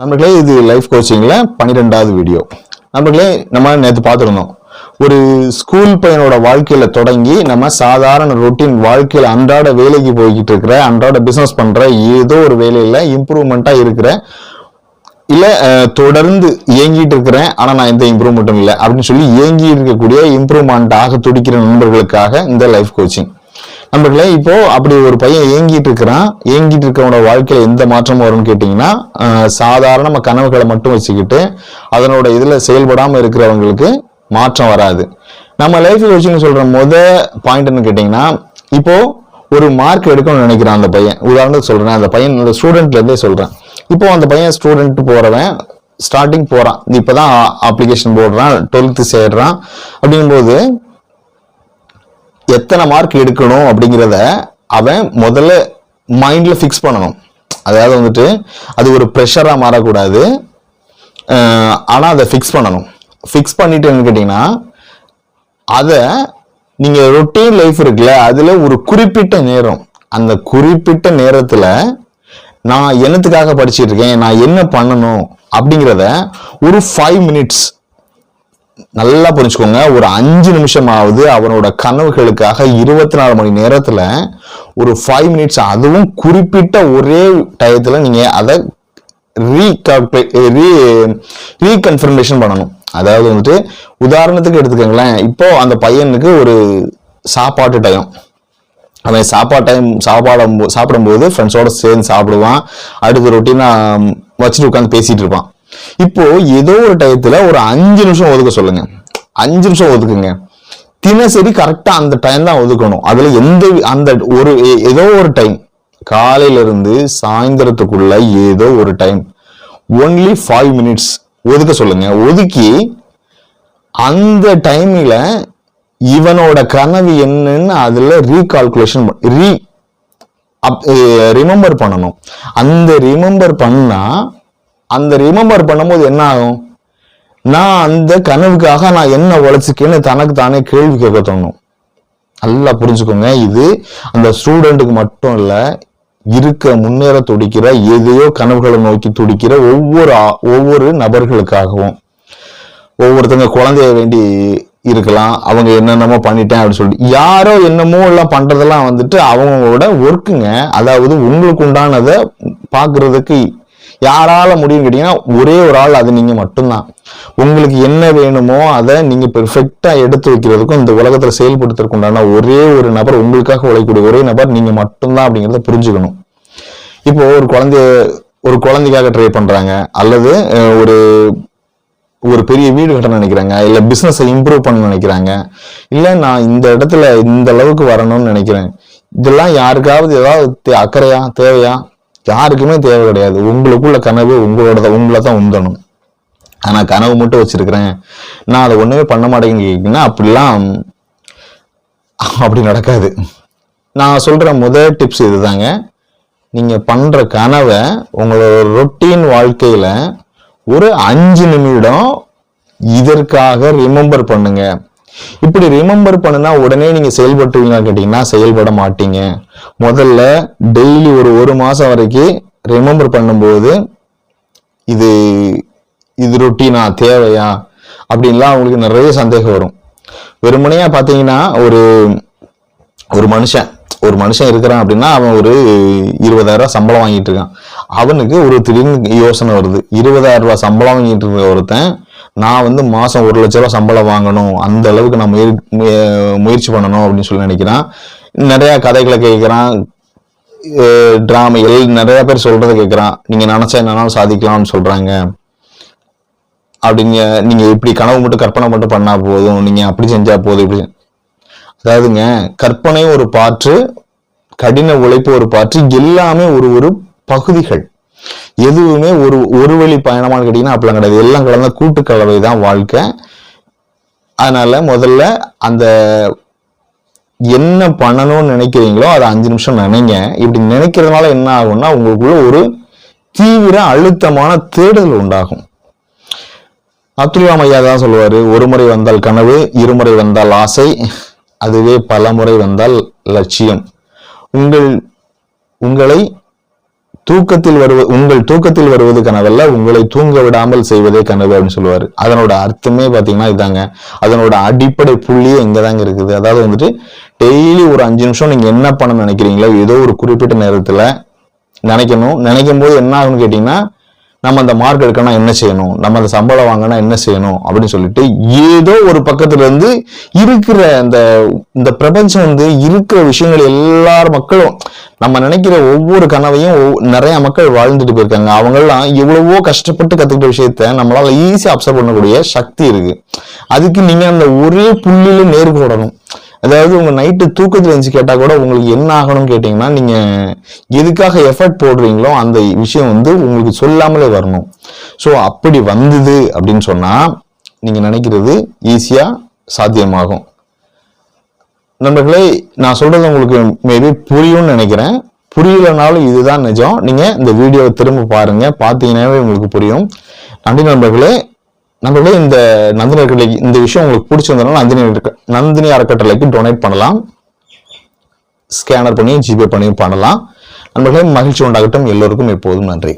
நம்மளே இது லைஃப் கோச்சிங்கில் பன்னிரெண்டாவது வீடியோ நம்மளே நம்ம நேற்று பார்த்துருந்தோம். ஒரு ஸ்கூல் பையனோட வாழ்க்கையில தொடங்கி நம்ம சாதாரண ரொட்டீன் வாழ்க்கையில அன்றாட வேலைக்கு போய்கிட்டு இருக்கிற அன்றாட பிசினஸ் பண்ற ஏதோ ஒரு வேலையில இம்ப்ரூவ்மெண்ட்டா இருக்கிற இல்லை தொடர்ந்து இயங்கிட்டு இருக்கிறேன் ஆனால் நான் எந்த இம்ப்ரூவ்மெண்ட்டும் இல்லை அப்படின்னு சொல்லி இயங்கி இருக்கக்கூடிய இம்ப்ரூவ்மெண்ட் ஆக துடிக்கிற நண்பர்களுக்காக இந்த லைஃப் கோச்சிங் நண்பர்களே இப்போ அப்படி ஒரு பையன் இயங்கிட்டு இருக்கிறான். இயங்கிட்டு இருக்கவனோட வாழ்க்கையில எந்த மாற்றமும் வரும்னு கேட்டீங்கன்னா சாதாரண நம்ம கனவுகளை மட்டும் வச்சுக்கிட்டு அதனோட இதுல செயல்படாம இருக்கிறவங்களுக்கு மாற்றம் வராது. நம்ம லைஃப் கோச்சிங் சொல்ற முத பாயிண்ட்னு கேட்டீங்கன்னா இப்போ ஒரு மார்க் எடுக்கணும்னு நினைக்கிறான் அந்த பையன். உதாரணத்துக்கு சொல்றேன் அந்த பையன் அந்த ஸ்டூடெண்ட்ல இருந்தே சொல்றேன். இப்போ அந்த பையன் ஸ்டூடெண்ட் போறவன் ஸ்டார்டிங் போறான். இப்பதான் அப்ளிகேஷன் போடுறான் டுவெல்த்து சேர்றான். அப்படிங்கும்போது எத்தனை மார்க் எடுக்கணும் அப்படிங்கிறத அவன் முதல்ல மைண்டில் ஃபிக்ஸ் பண்ணணும். அதாவது வந்துட்டு அது ஒரு ப்ரெஷராக மாறக்கூடாது. ஆனால் அதை ஃபிக்ஸ் பண்ணணும். ஃபிக்ஸ் பண்ணிட்டேன்னு கேட்டிங்கன்னா அதை நீங்கள் ரொட்டீன் லைஃப் இருக்குல்ல அதில் ஒரு குறிப்பிட்ட நேரம் அந்த குறிப்பிட்ட நேரத்தில் நான் என்னத்துக்காக படிச்சுட்டு இருக்கேன் நான் என்ன பண்ணணும் அப்படிங்கிறத ஒரு ஃபைவ் மினிட்ஸ் நல்லா புரிஞ்சுக்கோங்க. ஒரு அஞ்சு நிமிஷமாவது அவனோட கனவுகளுக்காக இருபத்தி நாலு மணி நேரத்தில் ஒரு ஃபைவ் மினிட்ஸ் அதுவும் குறிப்பிட்ட ஒரே டயத்தில் நீங்கள் அதை ரீ ரீகன்ஃபர்மேஷன் பண்ணணும். அதாவது வந்துட்டு உதாரணத்துக்கு எடுத்துக்கோங்களேன். இப்போ அந்த பையனுக்கு ஒரு சாப்பாட்டு டைம் அவன் சாப்பாடு டைம் சாப்பாடும் சாப்பிடும்போது ஃப்ரெண்ட்ஸோட சேர்ந்து சாப்பிடுவான். அடுத்து ரொட்டீனாக வச்சுட்டு உட்காந்து பேசிகிட்டு இருப்பான். இப்போ ஏதோ ஒரு டயத்துல ஒரு அஞ்சு நிமிஷம் ஒதுக்க சொல்லுங்க. அஞ்சு நிமிஷம் ஒதுக்குங்க. தினசரி கரெக்டா அந்த டைம் தான் ஒதுக்கணும். அதுல எந்த அந்த ஒரு ஏ- ஏதோ ஒரு டைம் காலையில இருந்து சாயந்தரத்துக்குள்ள ஏதோ ஒரு டைம் ஒன்லி ஃபைவ் மினிட்ஸ் ஒதுக்க சொல்லுங்க. ஒதுக்கி அந்த டைம்ல இவனோட கனவு என்னன்னு அதுல ரீகால்குலேஷன் ரீ ரிமெம்பர் பண்ணணும். அந்த ரிமெம்பர் பண்ணா அந்த ரிமெம்பர் பண்ணும்போது என்ன ஆகும் நான் அந்த கனவுக்காக நான் என்ன உழைச்சிக்கேன்னு தனக்கு தானே கேள்வி கேட்க தோணும். நல்லா புரிஞ்சுக்கோங்க. இது அந்த ஸ்டூடெண்ட்டுக்கு மட்டும் இல்லை இருக்க முன்னேற துடிக்கிற எதையோ கனவுகளை நோக்கி துடிக்கிற ஒவ்வொரு ஒவ்வொரு நபர்களுக்காகவும். ஒவ்வொருத்தங்க குழந்தைய வேண்டி இருக்கலாம் அவங்க என்னென்னமோ பண்ணிட்டேன் அப்படின்னு சொல்லிட்டு. யாரோ என்னமோ எல்லாம் பண்ணுறதெல்லாம் வந்துட்டு அவங்களோட ஒர்க்குங்க அதாவது உங்களுக்கு உண்டானதை பார்க்குறதுக்கு யாரால முடியும்னு கேட்டீங்கன்னா ஒரே ஒரு ஆள் அது நீங்க மட்டும்தான். உங்களுக்கு என்ன வேணுமோ அதை நீங்க பெர்ஃபெக்டா எடுத்து வைக்கிறதுக்கும் இந்த உலகத்துல செயல்படுத்துறதுக்கு உண்டான ஒரே ஒரு நபர் உங்களுக்காக உழைக்கக்கூடிய ஒரே நபர் நீங்க மட்டும்தான் அப்படிங்கிறத புரிஞ்சுக்கணும். இப்போ ஒரு குழந்தைய ஒரு குழந்தைக்காக ட்ரை பண்றாங்க அல்லது ஒரு ஒரு பெரிய வீடு கட்ட நினைக்கிறாங்க இல்ல பிசினஸ் இம்ப்ரூவ் பண்ண நினைக்கிறாங்க இல்ல நான் இந்த இடத்துல இந்த அளவுக்கு வரணும்னு நினைக்கிறேன் இதெல்லாம் யாருக்காவது ஏதாவது தே- அக்கறையா தேவையா? யாருக்குமே தேவை கிடையாது. உங்களுக்குள்ள கனவு உங்களோட உங்களை தான் உந்தணும். ஆனால் கனவு மட்டும் வச்சிருக்கிறேன். நான் அதை ஒன்றுமே பண்ண மாட்டேங்கன்னு கேட்டீங்கன்னா அப்படிலாம் அப்படி நடக்காது. நான் சொல்கிற முதல் டிப்ஸ் இதுதாங்க. நீங்கள் பண்ணுற கனவை உங்களோட ரொட்டீன் வாழ்க்கையில் ஒரு அஞ்சு நிமிடம் இதற்காக ரிமெம்பர் பண்ணுங்கள் இப்படி ரிமெம்பர் பண்ணுனா உடனே நீங்க செயல்பட்டுவீங்களான்னு கேட்டீங்கன்னா செயல்பட மாட்டீங்க. முதல்ல டெய்லி ஒரு ஒரு மாசம் வரைக்கும் ரிமெம்பர் பண்ணும்போது இது இது ரொட்டீனா தேவையா? அப்படின்லாம் அவங்களுக்கு நிறைய சந்தேகம் வரும். வெறுமனையா பாத்தீங்கன்னா ஒரு ஒரு மனுஷன் ஒரு மனுஷன் இருக்கிறான் அப்படின்னா அவன் ஒரு இருபதாயிரம் சம்பளம் வாங்கிட்டு இருக்கான். அவனுக்கு ஒரு திடீர்னு யோசனை வருது. இருபதாயிரம் ரூபாய் சம்பளம் வாங்கிட்டு இருக்க ஒருத்தன் நான் வந்து மாதம் ஒரு லட்ச ரூபா சம்பளம் வாங்கணும் அந்த அளவுக்கு நான் முயற் முயற்சி பண்ணணும் அப்படின்னு சொல்லி நினைக்கிறான். நிறையா கதைகளை கேட்குறான் ட்ராமா எல் நிறைய பேர் சொல்கிறத கேட்குறான் நீங்கள் நினச்சா என்னன்னாலும் சாதிக்கலாம்னு சொல்கிறாங்க அப்படிங்க நீங்கள் இப்படி கனவு மட்டும் கற்பனை மட்டும் பண்ணால் போதும். நீங்கள் அப்படி செஞ்சால் போதும் இப்படி அதாவதுங்க கற்பனை ஒரு பாற்று கடின உழைப்பு ஒரு பாற்று எல்லாமே ஒரு ஒரு பகுதிகள். எதுவுமே ஒரு ஒரு வழி பயணமானு கேட்டிங்கன்னா அப்படிலாம் கிடையாது. எல்லாம் கலந்த கூட்டுக்கலவை தான் வாழ்க்கை. அதனால முதல்ல அந்த என்ன பண்ணணும்னு நினைக்கிறீங்களோ அதை அஞ்சு நிமிஷம் நினைங்க. இப்படி நினைக்கிறதுனால என்ன ஆகும்னா உங்களுக்குள்ள ஒரு தீவிர அழுத்தமான தேடுதல் உண்டாகும். அப்துல்லாம் ஐயா தான் சொல்லுவாரு ஒரு முறை வந்தால் கனவு இருமுறை வந்தால் ஆசை அதுவே பல முறை வந்தால் லட்சியம். உங்கள் உங்களை தூக்கத்தில் வருவது உங்கள் தூக்கத்தில் வருவது கனவல்ல உங்களை தூங்க விடாமல் செய்வதே கனவு அப்படின்னு சொல்லுவார். அதனோட அர்த்தமே பார்த்தீங்கன்னா இதாங்க. அதனோட அடிப்படை புள்ளியே இங்கே தாங்க இருக்குது. அதாவது வந்துட்டு டெய்லி ஒரு அஞ்சு நிமிஷம் நீங்கள் என்ன பண்ண நினைக்கிறீங்களோ ஏதோ ஒரு குறிப்பிட்ட நேரத்தில் நினைக்கணும். நினைக்கும் போது என்ன ஆகும்னு கேட்டிங்கன்னா நம்ம அந்த மார்க் எடுக்கணும் என்ன செய்யணும்? நம்ம அந்த சம்பளம் வாங்கினா என்ன செய்யணும்? அப்படின்னு சொல்லிட்டு ஏதோ ஒரு பக்கத்துல இருந்து இருக்கிற அந்த இந்த பிரபஞ்சம் வந்து இருக்கிற விஷயங்கள் எல்லார் மக்களும் நம்ம நினைக்கிற ஒவ்வொரு கனவையும் ஒவ்வொ- நிறைய மக்கள் வாழ்ந்துட்டு போயிருக்காங்க. அவங்கெல்லாம் எவ்வளவோ கஷ்டப்பட்டு கத்துக்கிட்ட விஷயத்த நம்மளால ஈஸியா அப்சர்வ் பண்ணக்கூடிய சக்தி இருக்கு. அதுக்கு நீங்க அந்த ஒரே புள்ளியில நேர் போடணும் அதாவது உங்க நைட்டு தூக்கத்துல இருந்துச்சு கேட்டா கூட உங்களுக்கு என்ன ஆகணும்னு கேட்டீங்கன்னா நீங்க எதுக்காக எஃபர்ட் போடுறீங்களோ அந்த விஷயம் வந்து உங்களுக்கு சொல்லாமலே வரணும். ஸோ அப்படி வந்தது அப்படின்னு சொன்னா நீங்க நினைக்கிறது ஈஸியா சாத்தியமாகும். நண்பர்களே நான் சொல்றது உங்களுக்கு மேபி புரியும்னு நினைக்கிறேன். புரியலனாலும் இதுதான் நிஜம். நீங்க இந்த வீடியோவை திரும்ப பாருங்க. பார்த்தீங்கன்னாவே உங்களுக்கு புரியும். நன்றி நண்பர்களே. நண்பர்களே இந்த நந்தினி அறக்கட்டளை இந்த விஷயம் உங்களுக்கு பிடிச்சிருந்தனால நந்தினி நந்தினி அறக்கட்டளைக்கு டொனேட் பண்ணலாம். ஸ்கேனர் பண்ணி ஜிபே பண்ணியும் பண்ணலாம். நண்பர்களே மகிழ்ச்சி உண்டாகட்டும். எல்லோருக்கும் எப்போதும் நன்றி.